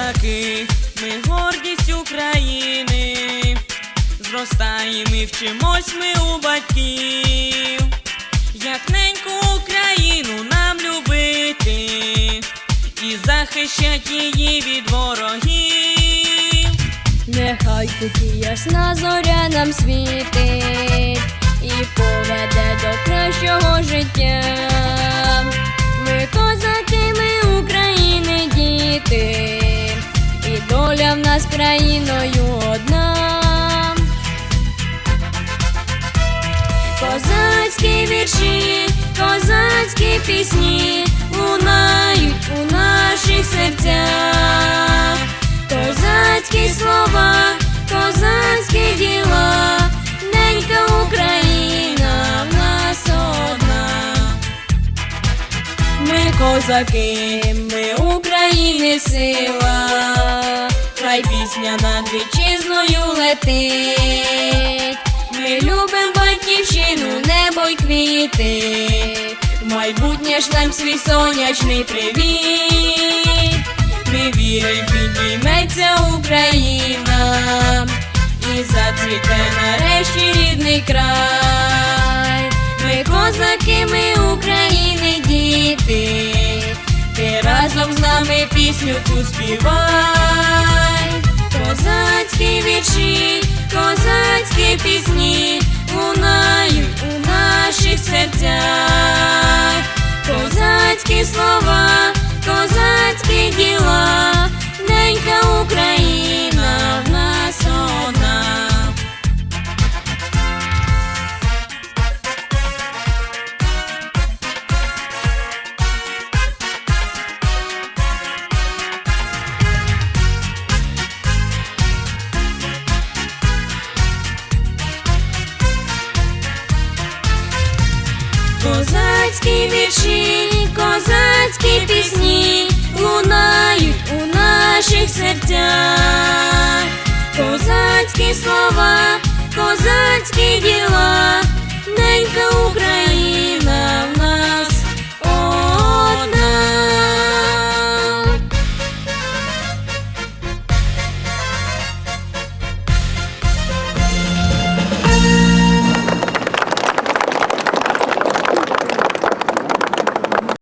козаки, ми гордість України, зростаємо і вчимось ми у батьків, як неньку Україну нам любити і захищать її від ворогів, нехай тільки ясна зоря нам світить і поведе до кращого життя. Країною одна. Козацькі вірші, козацькі пісні лунають у наших серцях. Козацькі слова, козацькі діла, ненька Україна в нас одна. Ми козаки, ми України сила, хай пісня над вітчизною летить. Ми любим батьківщину, небо й квіти, в майбутнє шлем свій сонячний привіт. Ми віримо, підійметься Україна і зацвіте нарешті рідний край. Ми козаки, ми України, діти, ти разом з нами пісню цю співай. Пісні лунають у наших серцях. Козацькі слова, козацькі діла, ненька Україна Козацькі вірші, козацькі пісні лунають у наших серцях. Козацькі слова, козацькі